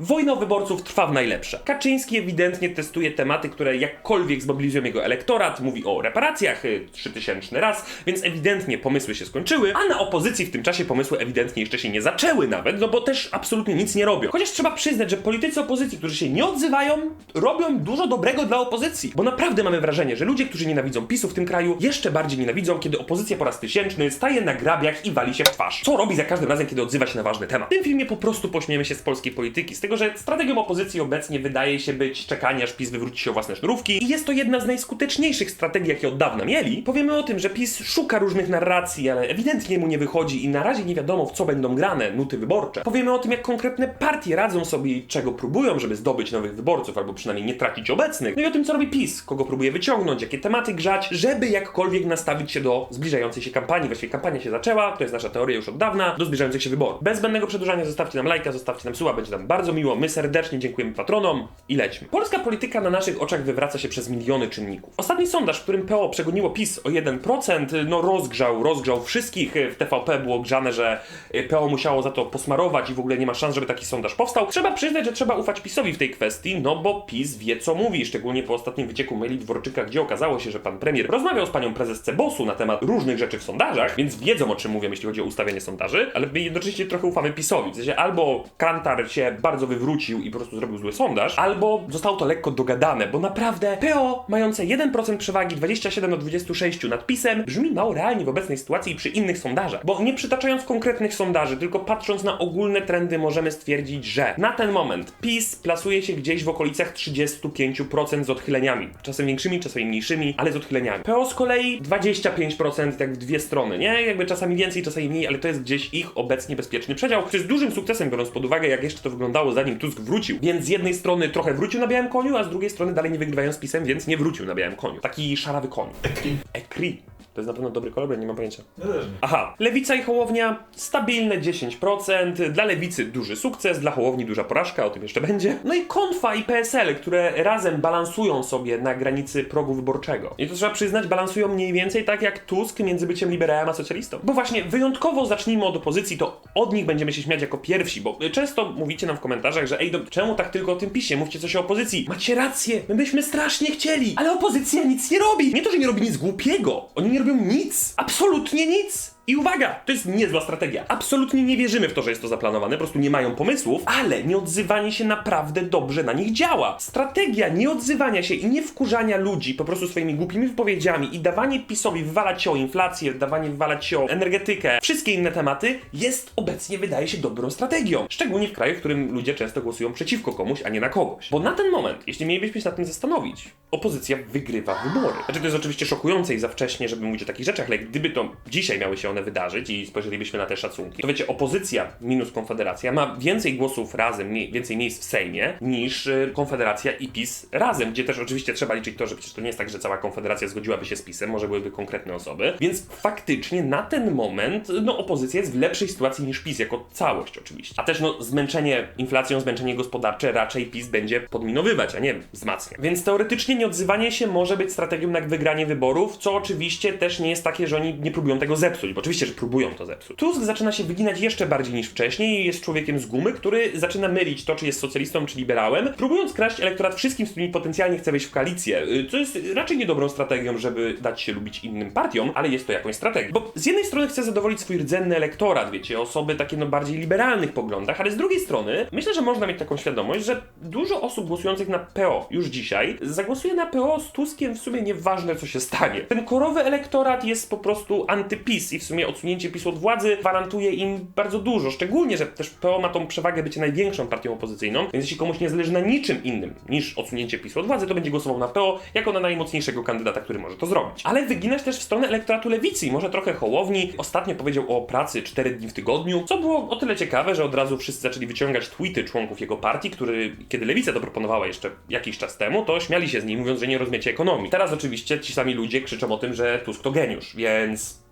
Wojna wyborców trwa w najlepsze. Kaczyński ewidentnie testuje tematy, które jakkolwiek zmobilizują jego elektorat, mówi o reparacjach, y, 3000 raz, więc ewidentnie pomysły się skończyły, a na opozycji w tym czasie pomysły ewidentnie jeszcze się nie zaczęły nawet, no bo też absolutnie nic nie robią. Chociaż trzeba przyznać, że politycy opozycji, którzy się nie odzywają, robią dużo dobrego dla opozycji, bo naprawdę mamy wrażenie, że ludzie, którzy nienawidzą PiSu w tym kraju, jeszcze bardziej nienawidzą, kiedy opozycja po raz tysięczny staje na grabiach i wali się w twarz. Co robi za każdym razem, kiedy odzywa się na ważny temat. W tym filmie po prostu pośmiemy się z polskiej polityki, z tego, że strategią opozycji obecnie wydaje się być czekanie, aż PiS wywróci się o własne sznurówki i jest to jedna z najskuteczniejszych strategii, jakie od dawna mieli. Powiemy o tym, że PiS szuka różnych narracji, ale ewidentnie mu nie wychodzi i na razie nie wiadomo, w co będą grane nuty wyborcze. Powiemy o tym, jak konkretne partie radzą sobie i czego próbują, żeby zdobyć nowych wyborców, albo przynajmniej nie tracić obecnych. No i o tym, co robi PiS, kogo próbuje wyciągnąć, jakie tematy grzać, żeby jakkolwiek nastawić się do zbliżającej się kampanii. Właściwie kampania się zaczęła, to jest nasza teoria już od dawna, do zbliżających się wyborów. Bez zbędnego przedłużania zostawcie nam lajka, zostawcie nam suba, będzie nam bardzo. My serdecznie dziękujemy patronom i lećmy. Polska polityka na naszych oczach wywraca się przez miliony czynników. Ostatni sondaż, w którym PO przegoniło PiS o 1%, no rozgrzał, rozgrzał wszystkich. W TVP było grzane, że PO musiało za to posmarować i w ogóle nie ma szans, żeby taki sondaż powstał. Trzeba przyznać, że trzeba ufać PiSowi w tej kwestii, no bo PiS wie co mówi, szczególnie po ostatnim wycieku maili Dworczyka, gdzie okazało się, że pan premier rozmawiał z panią prezes Cebosu na temat różnych rzeczy w sondażach, więc wiedzą o czym mówię, jeśli chodzi o ustawianie sondaży, ale my jednocześnie trochę ufamy PiSowi. W sensie albo Kantar się bardzo wywrócił i po prostu zrobił zły sondaż, albo zostało to lekko dogadane, bo naprawdę PO mające 1% przewagi 27 do 26 nad PiSem brzmi mało realnie w obecnej sytuacji i przy innych sondażach. Bo nie przytaczając konkretnych sondaży, tylko patrząc na ogólne trendy możemy stwierdzić, że na ten moment PiS plasuje się gdzieś w okolicach 35% z odchyleniami. Czasem większymi, czasami mniejszymi, ale z odchyleniami. PO z kolei 25% tak w dwie strony, nie? Jakby czasami więcej, czasami mniej, ale to jest gdzieś ich obecnie bezpieczny przedział, który jest dużym sukcesem, biorąc pod uwagę, jak jeszcze to wyglądało zanim Tusk wrócił. Więc z jednej strony trochę wrócił na białym koniu, a z drugiej strony dalej nie wygrywają z pisem, więc nie wrócił na białym koniu. Taki szarawy koń. Ekri. Ekri. To jest na pewno dobry kolor, nie mam pojęcia. Aha, Lewica i Hołownia stabilne 10%, dla Lewicy duży sukces, dla Hołowni duża porażka, o tym jeszcze będzie. No i Konfa i PSL, które razem balansują sobie na granicy progu wyborczego. I to trzeba przyznać, balansują mniej więcej tak jak Tusk między byciem liberałem a socjalistą. Bo właśnie wyjątkowo zacznijmy od opozycji, to od nich będziemy się śmiać jako pierwsi, bo często mówicie nam w komentarzach, że ej, do, czemu tak tylko o tym pisie, mówcie coś o opozycji. Macie rację, my byśmy strasznie chcieli, ale opozycja nic nie robi. Nie to, że nie robi nic głupiego, oni nie robią nic, absolutnie nic. I uwaga, to jest niezła strategia. Absolutnie nie wierzymy w to, że jest to zaplanowane, po prostu nie mają pomysłów, ale nieodzywanie się naprawdę dobrze na nich działa. Strategia nieodzywania się i nie wkurzania ludzi po prostu swoimi głupimi wypowiedziami i dawanie PiSowi wywalać się o inflację, dawanie wywalać się o energetykę, wszystkie inne tematy jest obecnie wydaje się dobrą strategią. Szczególnie w kraju, w którym ludzie często głosują przeciwko komuś, a nie na kogoś. Bo na ten moment, jeśli mielibyśmy się nad tym zastanowić, opozycja wygrywa wybory. Znaczy to jest oczywiście szokujące i za wcześnie, żeby mówić o takich rzeczach, ale gdyby to dzisiaj miały się one wydarzyć i spojrzelibyśmy na te szacunki, to wiecie, opozycja minus Konfederacja ma więcej głosów razem, więcej miejsc w Sejmie niż y, Konfederacja i PiS razem, gdzie też oczywiście trzeba liczyć to, że przecież to nie jest tak, że cała Konfederacja zgodziłaby się z PiSem, może byłyby konkretne osoby, więc faktycznie na ten moment no opozycja jest w lepszej sytuacji niż PiS jako całość oczywiście. A też no zmęczenie inflacją, zmęczenie gospodarcze raczej PiS będzie podminowywać, a nie wzmacnia. Więc teoretycznie nieodzywanie się może być strategią na wygranie wyborów, co oczywiście też nie jest takie, że oni nie próbują tego zepsuć, bo oczywiście, że próbują to zepsuć. Tusk zaczyna się wyginać jeszcze bardziej niż wcześniej i jest człowiekiem z gumy, który zaczyna mylić to, czy jest socjalistą, czy liberałem, próbując kraść elektorat wszystkim, z którymi potencjalnie chce wejść w koalicję, y, co jest raczej niedobrą strategią, żeby dać się lubić innym partiom, ale jest to jakąś strategią. Bo z jednej strony chce zadowolić swój rdzenny elektorat, wiecie, osoby takie no bardziej liberalnych poglądach, ale z drugiej strony myślę, że można mieć taką świadomość, że dużo osób głosujących na PO już dzisiaj zagłosuje na PO z Tuskiem w sumie nieważne co się stanie. Ten korowy elektorat jest po prostu antypis i w sumie odsunięcie PiSu od władzy gwarantuje im bardzo dużo, szczególnie, że też PO ma tą przewagę bycia największą partią opozycyjną, więc jeśli komuś nie zależy na niczym innym niż odsunięcie PiSu od władzy, to będzie głosował na PO jako na najmocniejszego kandydata, który może to zrobić. Ale wyginać też w stronę elektoratu lewicy i może trochę Hołowni. Ostatnio powiedział o pracy 4 dni w tygodniu, co było o tyle ciekawe, że od razu wszyscy zaczęli wyciągać tweety członków jego partii, który, kiedy lewica to proponowała jeszcze jakiś czas temu, to śmiali się z nim, mówiąc, że nie rozumiecie ekonomii. Teraz oczywiście ci sami ludzie krzyczą o tym, że Tusk to geniusz, więc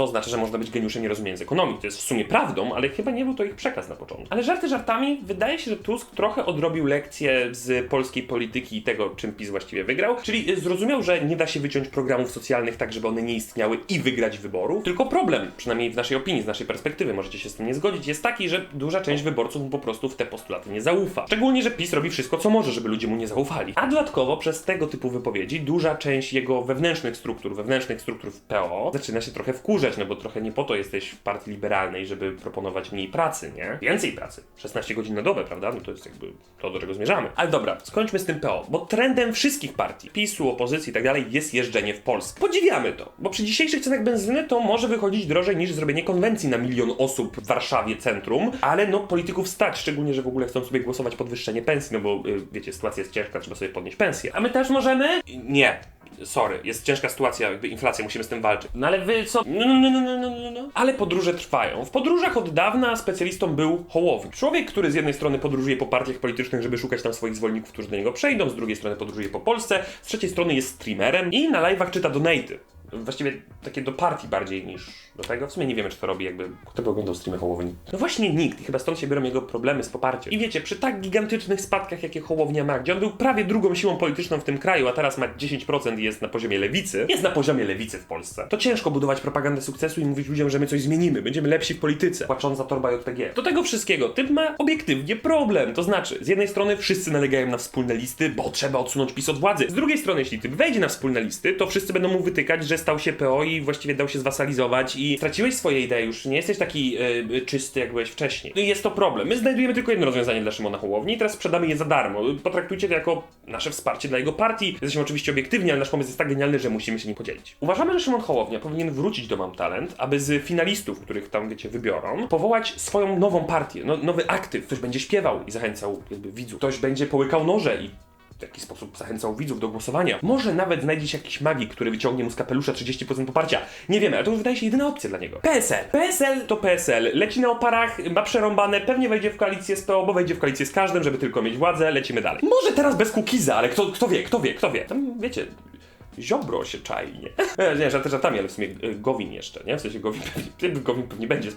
co oznacza, że można być geniuszem nie rozumiejąc ekonomii. To jest w sumie prawdą, ale chyba nie był to ich przekaz na początku. Ale żarty żartami, wydaje się, że Tusk trochę odrobił lekcję z polskiej polityki i tego, czym PiS właściwie wygrał, czyli zrozumiał, że nie da się wyciąć programów socjalnych tak, żeby one nie istniały i wygrać wyborów. Tylko problem, przynajmniej w naszej opinii, z naszej perspektywy, możecie się z tym nie zgodzić, jest taki, że duża część wyborców mu po prostu w te postulaty nie zaufa. Szczególnie, że PiS robi wszystko, co może, żeby ludzie mu nie zaufali. A dodatkowo przez tego typu wypowiedzi duża część jego wewnętrznych struktur, wewnętrznych struktur w PO zaczyna się trochę wkurzać, no bo trochę nie po to jesteś w partii liberalnej, żeby proponować mniej pracy, nie? Więcej pracy. 16 godzin na dobę, prawda? No to jest jakby to, do czego zmierzamy. Ale dobra, skończmy z tym PO, bo trendem wszystkich partii, PiSu, opozycji i tak dalej, jest jeżdżenie w Polskę. Podziwiamy to, bo przy dzisiejszych cenach benzyny to może wychodzić drożej niż zrobienie konwencji na milion osób w Warszawie centrum, ale no polityków stać, szczególnie, że w ogóle chcą sobie głosować podwyższenie pensji, no bo y, wiecie, sytuacja jest ciężka, trzeba sobie podnieść pensję. A my też możemy? Nie. Sorry, jest ciężka sytuacja, jakby inflacja, musimy z tym walczyć. No ale wy co? No, no, no, no, no, no, no. Ale podróże trwają. W podróżach od dawna specjalistą był Hołownia. Człowiek, który z jednej strony podróżuje po partiach politycznych, żeby szukać tam swoich zwolenników, którzy do niego przejdą, z drugiej strony podróżuje po Polsce, z trzeciej strony jest streamerem i na live'ach czyta donaty. Właściwie takie do partii bardziej niż do tego. W sumie nie wiemy, czy to robi jakby... Kto by oglądał streamy Hołowni? No właśnie nikt i chyba stąd się biorą jego problemy z poparciem. I wiecie, przy tak gigantycznych spadkach, jakie Hołownia ma, gdzie on był prawie drugą siłą polityczną w tym kraju, a teraz ma 10% i jest na poziomie lewicy, jest na poziomie lewicy w Polsce, to ciężko budować propagandę sukcesu i mówić ludziom, że my coś zmienimy, będziemy lepsi w polityce. Płacząca torba JPG. Do tego wszystkiego typ ma obiektywnie problem. To znaczy, z jednej strony wszyscy nalegają na wspólne listy, bo trzeba odsunąć PiS od władzy. Z drugiej strony, jeśli typ wejdzie na wspólne listy, to wszyscy będą mu wytykać, że stał się PO i właściwie dał się zwasalizować i straciłeś swoje idee już, nie jesteś taki e, czysty, jak byłeś wcześniej. No i jest to problem. My znajdujemy tylko jedno rozwiązanie dla Szymona Hołowni i teraz sprzedamy je za darmo. Potraktujcie to jako nasze wsparcie dla jego partii. Jesteśmy oczywiście obiektywni, ale nasz pomysł jest tak genialny, że musimy się nim podzielić. Uważamy, że Szymon Hołownia powinien wrócić do Mam Talent, aby z finalistów, których tam, wiecie, wybiorą, powołać swoją nową partię, no, nowy aktyw. Ktoś będzie śpiewał i zachęcał jakby widzów. Ktoś będzie połykał noże i w jakiś sposób zachęcał widzów do głosowania. Może nawet znajdzie się jakiś magik, który wyciągnie mu z kapelusza 30% poparcia. Nie wiemy, ale to już wydaje się jedyna opcja dla niego. PSL. PSL to PSL. Leci na oparach, ma przerąbane, pewnie wejdzie w koalicję z PO, bo wejdzie w koalicję z każdym, żeby tylko mieć władzę, lecimy dalej. Może teraz bez Kukiza, ale kto, kto wie, kto wie, kto wie. Tam, wiecie, Ziobro się czai, nie? E, nie, żarty żartami, ale w sumie e, Gowin jeszcze, nie? W sensie Gowin pewnie, Gowin pewnie będzie.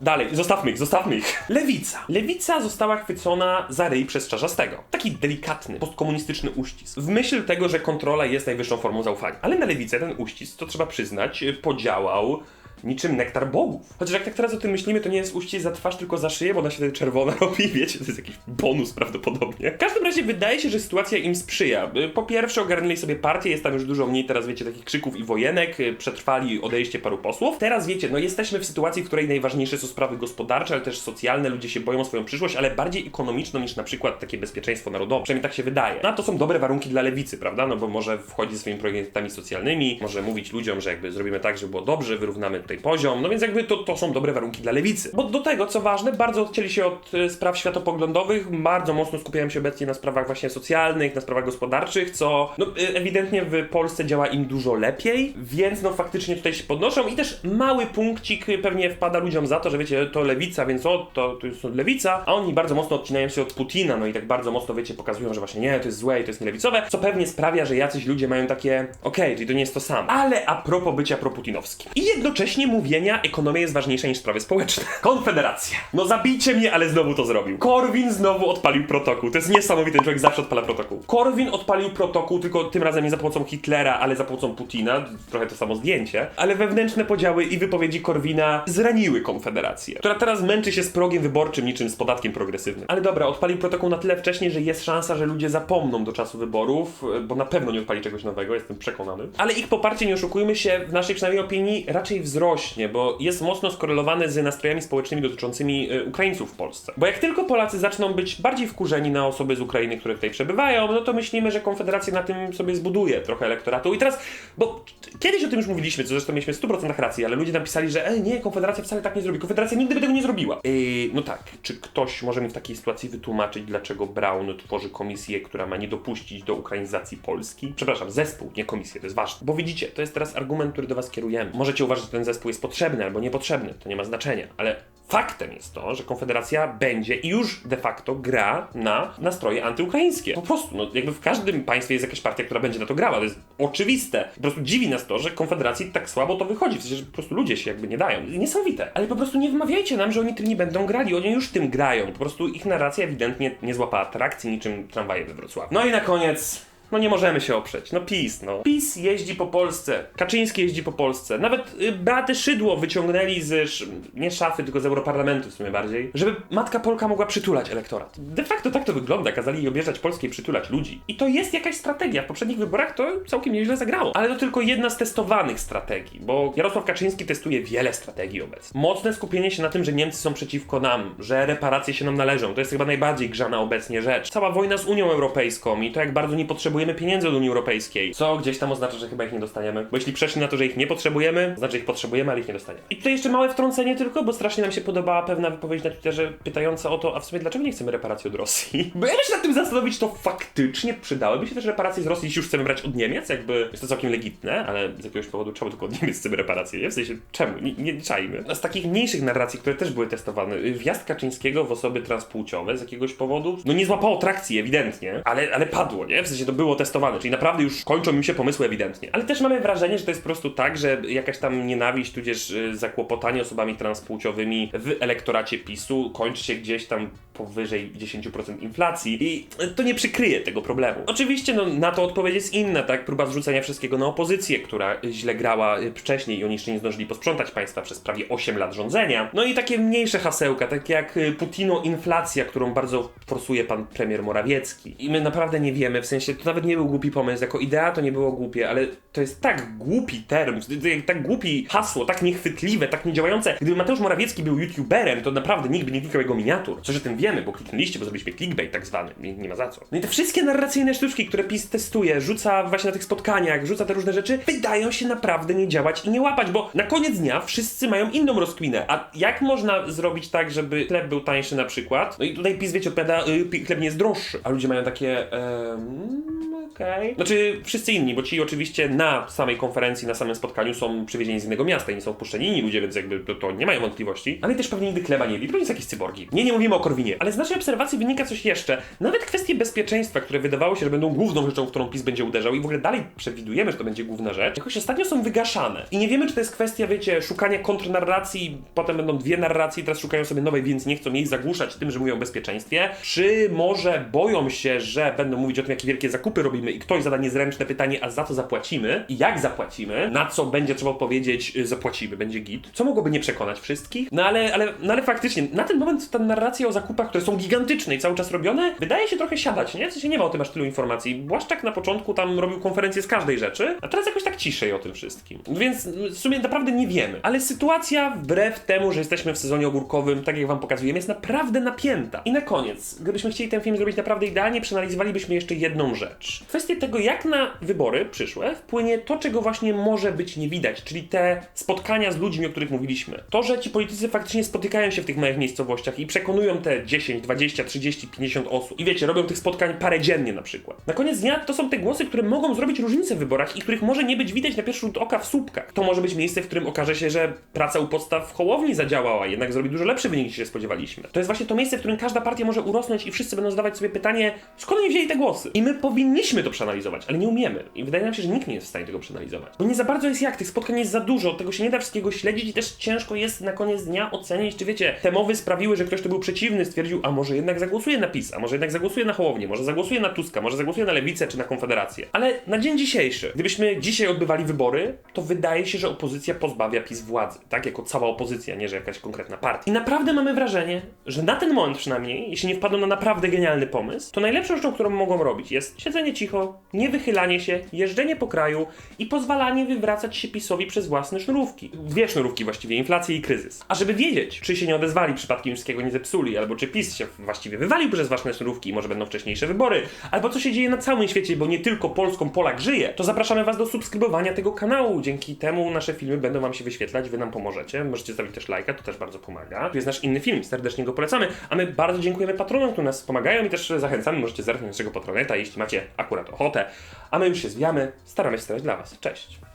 Dalej, zostawmy ich, zostawmy ich. Lewica. Lewica została chwycona za ryj przez Czarzastego. Taki delikatny, postkomunistyczny uścisk. W myśl tego, że kontrola jest najwyższą formą zaufania. Ale na Lewicę ten uścisk, to trzeba przyznać, podziałał niczym nektar bogów. Chociaż jak tak teraz o tym myślimy, to nie jest uścisk za twarz, tylko za szyję, bo ona się wtedy czerwona robi, wiecie, to jest jakiś bonus prawdopodobnie. W każdym razie wydaje się, że sytuacja im sprzyja. Po pierwsze ogarnęli sobie partię, jest tam już dużo mniej teraz, wiecie, takich krzyków i wojenek, przetrwali odejście paru posłów. Teraz wiecie, no jesteśmy w sytuacji, w której najważniejsze są sprawy gospodarcze, ale też socjalne, ludzie się boją o swoją przyszłość, ale bardziej ekonomiczną niż na przykład takie bezpieczeństwo narodowe. Przynajmniej tak się wydaje. No a to są dobre warunki dla lewicy, prawda? No bo może wchodzi ze swoimi projektami socjalnymi, może mówić ludziom, że jakby zrobimy tak, żeby było dobrze, wyrównamy tutaj poziom, no więc jakby to, to są dobre warunki dla lewicy. Bo do tego, co ważne, bardzo odcięli się od y, spraw światopoglądowych, bardzo mocno skupiają się obecnie na sprawach właśnie socjalnych, na sprawach gospodarczych, co no, y, ewidentnie w Polsce działa im dużo lepiej, więc no faktycznie tutaj się podnoszą i też mały punkcik pewnie wpada ludziom za to, że wiecie, to lewica, więc o, to, to jest lewica, a oni bardzo mocno odcinają się od Putina, no i tak bardzo mocno, wiecie, pokazują, że właśnie nie, to jest złe i to jest nielewicowe, co pewnie sprawia, że jacyś ludzie mają takie, okej, okay, czyli to nie jest to samo. Ale a propos bycia proputinowskim. I jednocześnie mówienia, ekonomia jest ważniejsza niż sprawy społeczne. Konfederacja. No zabijcie mnie, ale znowu to zrobił. Korwin znowu odpalił protokół. To jest niesamowite, ten człowiek zawsze odpala protokół. Korwin odpalił protokół, tylko tym razem nie za pomocą Hitlera, ale za pomocą Putina. Trochę to samo zdjęcie. Ale wewnętrzne podziały i wypowiedzi Korwina zraniły Konfederację, która teraz męczy się z progiem wyborczym niczym z podatkiem progresywnym. Ale dobra, odpalił protokół na tyle wcześniej, że jest szansa, że ludzie zapomną do czasu wyborów, bo na pewno nie odpali czegoś nowego, jestem przekonany. Ale ich poparcie, nie oszukujmy się, w naszej przynajmniej opinii raczej wzrośnie, bo jest mocno skorelowane z nastrojami społecznymi dotyczącymi y, Ukraińców w Polsce. Bo jak tylko Polacy zaczną być bardziej wkurzeni na osoby z Ukrainy, które tutaj przebywają, no to myślimy, że Konfederacja na tym sobie zbuduje trochę elektoratu. I teraz, bo kiedyś o tym już mówiliśmy, co zresztą mieliśmy w 100% racji, ale ludzie napisali, że e, nie, Konfederacja wcale tak nie zrobi. Konfederacja nigdy by tego nie zrobiła. Yy, no tak, czy ktoś może mi w takiej sytuacji wytłumaczyć, dlaczego Brown tworzy komisję, która ma nie dopuścić do ukrainizacji Polski? Przepraszam, zespół, nie komisję, to jest ważne. Bo widzicie, to jest teraz argument, który do was kierujemy. Możecie uważać, że ten zespół jest potrzebny albo niepotrzebny, to nie ma znaczenia, ale Faktem jest to, że Konfederacja będzie i już de facto gra na nastroje antyukraińskie. Po prostu, no jakby w każdym państwie jest jakaś partia, która będzie na to grała. To jest oczywiste. Po prostu dziwi nas to, że Konfederacji tak słabo to wychodzi. W sensie, że po prostu ludzie się jakby nie dają. Niesamowite. Ale po prostu nie wmawiajcie nam, że oni tym nie będą grali. Oni już tym grają. Po prostu ich narracja ewidentnie nie złapała trakcji niczym tramwaje we Wrocławiu. No i na koniec no nie możemy się oprzeć. No PiS, no. PiS jeździ po Polsce. Kaczyński jeździ po Polsce. Nawet y, Szydło wyciągnęli z, sz- nie szafy, tylko z Europarlamentu w sumie bardziej, żeby matka Polka mogła przytulać elektorat. De facto tak to wygląda. Kazali jej objeżdżać Polskę i przytulać ludzi. I to jest jakaś strategia. W poprzednich wyborach to całkiem nieźle zagrało. Ale to tylko jedna z testowanych strategii, bo Jarosław Kaczyński testuje wiele strategii obecnie. Mocne skupienie się na tym, że Niemcy są przeciwko nam, że reparacje się nam należą. To jest chyba najbardziej grzana obecnie rzecz. Cała wojna z Unią Europejską i to jak bardzo nie potrzebujemy pieniędzy od Unii Europejskiej. Co gdzieś tam oznacza, że chyba ich nie dostaniemy. Bo jeśli przeszli na to, że ich nie potrzebujemy, znaczy, ich potrzebujemy, ale ich nie dostaniemy. I tutaj jeszcze małe wtrącenie tylko, bo strasznie nam się podobała pewna wypowiedź na Twitterze pytająca o to, a w sumie dlaczego nie chcemy reparacji od Rosji? Bo jakby się nad tym zastanowić, to faktycznie przydałyby się też reparacje z Rosji, jeśli już chcemy brać od Niemiec, jakby jest to całkiem legitne, ale z jakiegoś powodu czemu tylko od Niemiec chcemy reparacje, nie? W sensie czemu? Nie, nie, czajmy. A z takich mniejszych narracji, które też były testowane, y, wjazd Kaczyńskiego w osoby transpłciowe z jakiegoś powodu, no nie złapało trakcji ewidentnie, ale, ale padło, nie? W sensie to było testowane, czyli naprawdę już kończą im się pomysły ewidentnie. Ale też mamy wrażenie, że to jest po prostu tak, że jakaś tam nienawiść, tudzież y, zakłopotanie osobami transpłciowymi w elektoracie PiSu kończy się gdzieś tam powyżej 10% inflacji i to nie przykryje tego problemu. Oczywiście no, na to odpowiedź jest inna, tak? Próba zrzucenia wszystkiego na opozycję, która źle grała y, wcześniej i oni jeszcze nie zdążyli posprzątać państwa przez prawie 8 lat rządzenia. No i takie mniejsze hasełka, takie jak y, Putino inflacja, którą bardzo forsuje pan premier Morawiecki. I my naprawdę nie wiemy, w sensie to nawet nie był głupi pomysł, jako idea to nie było głupie, ale to jest tak głupi term, tak głupi hasło, tak niechwytliwe, tak niedziałające. Gdyby Mateusz Morawiecki był youtuberem, to naprawdę nikt by nie klikał jego miniatur. Coś o tym wiemy, bo kliknęliście, bo zrobiliśmy clickbait tak zwany. Nie, nie ma za co. No i te wszystkie narracyjne sztuczki, które PiS testuje, rzuca właśnie na tych spotkaniach, rzuca te różne rzeczy, wydają się naprawdę nie działać i nie łapać, bo na koniec dnia wszyscy mają inną rozkminę. A jak można zrobić tak, żeby chleb był tańszy na przykład? No i tutaj PiS, wiecie, odpowiada, y, pi- chleb nie jest droższy. A ludzie mają takie, em, okej. Znaczy, wszyscy inni, bo ci oczywiście na samej konferencji, na samym spotkaniu są przywiezieni z innego miasta i nie są wpuszczeni inni ludzie, więc jakby to, to nie mają wątpliwości. Ale też pewnie nigdy chleba nie jedli, to nie są jakieś cyborgi. Nie, nie mówimy o Korwinie. Ale z naszej obserwacji wynika coś jeszcze. Nawet kwestie bezpieczeństwa, które wydawało się, że będą główną rzeczą, w którą PiS będzie uderzał i w ogóle dalej przewidujemy, że to będzie główna rzecz, jakoś ostatnio są wygaszane. I nie wiemy, czy to jest kwestia, wiecie, szukania kontrnarracji, potem będą dwie narracje i teraz szukają sobie nowej, więc nie chcą jej zagłuszać tym, że mówią o bezpieczeństwie. Czy może boją się, że będą mówić o tym, jakie wielkie zakupy robimy i ktoś zada niezręczne pytanie, a za to zapłacimy? I jak zapłacimy? Na co będzie trzeba odpowiedzieć, y, zapłacimy, będzie git. Co mogłoby nie przekonać wszystkich? No ale, ale, no ale faktycznie, na ten moment ta narracja o zakupach, które są gigantyczne i cały czas robione, wydaje się trochę siadać, nie? W sensie nie ma o tym aż tylu informacji. Błaszczak na początku tam robił konferencję z każdej rzeczy, a teraz jakoś tak ciszej o tym wszystkim. Więc w sumie naprawdę nie wiemy. Ale sytuacja, wbrew temu, że jesteśmy w sezonie ogórkowym, tak jak wam pokazujemy, jest naprawdę napięta. I na koniec, gdybyśmy chcieli ten film zrobić naprawdę idealnie, przeanalizowalibyśmy jeszcze jedną rzecz. Kwestię tego, jak na wybory przyszłe wpłynie to, czego właśnie może być nie widać, czyli te spotkania z ludźmi, o których mówiliśmy. To, że ci politycy faktycznie spotykają się w tych małych miejscowościach i przekonują te 10, 20, 30, 50 osób. I wiecie, robią tych spotkań parę dziennie na przykład. Na koniec dnia to są te głosy, które mogą zrobić różnicę w wyborach i których może nie być widać na pierwszy rzut oka w słupkach. To może być miejsce, w którym okaże się, że praca u podstaw w Hołowni zadziałała, jednak zrobi dużo lepszy wynik niż się spodziewaliśmy. To jest właśnie to miejsce, w którym każda partia może urosnąć i wszyscy będą zadawać sobie pytanie, skąd oni wzięli te głosy? I my powinniśmy to przeanalizować, ale nie umiemy. I wydaje nam się, że nikt nie jest w stanie tego przeanalizować. Bo nie za bardzo jest jak, tych spotkań jest za dużo, tego się nie da wszystkiego śledzić i też ciężko jest na koniec dnia ocenić, czy wiecie, te mowy sprawiły, że ktoś, kto był przeciwny, stwierdził, a może jednak zagłosuje na PiS, a może jednak zagłosuje na Hołownię, może zagłosuje na Tuska, może zagłosuje na Lewicę czy na Konfederację. Ale na dzień dzisiejszy, gdybyśmy dzisiaj odbywali wybory, to wydaje się, że opozycja pozbawia PiS władzy, tak? Jako cała opozycja, nie że jakaś konkretna partia. I naprawdę mamy wrażenie, że na ten moment przynajmniej, jeśli nie wpadną na naprawdę genialny pomysł, to najlepszą rzeczą, którą mogą robić jest siedzenie cicho, nie wychylanie się, jeżdżenie po kraju i pozwalanie wywracać się PiSowi przez własne sznurówki. Dwie sznurówki właściwie, inflację i kryzys. A żeby wiedzieć, czy się nie odezwali przypadkiem wszystkiego nie zepsuli, albo czy PiS się właściwie wywalił przez własne sznurówki i może będą wcześniejsze wybory, albo co się dzieje na całym świecie, bo nie tylko Polską Polak żyje, to zapraszamy Was do subskrybowania tego kanału. Dzięki temu nasze filmy będą Wam się wyświetlać, Wy nam pomożecie. Możecie zostawić też lajka, to też bardzo pomaga. Tu jest nasz inny film, serdecznie go polecamy. A my bardzo dziękujemy patronom, którzy nas wspomagają i też zachęcamy. Możecie zerknąć naszego patroneta, jeśli macie akurat ochotę. A my już się zwijamy, staramy się starać dla Was. Cześć!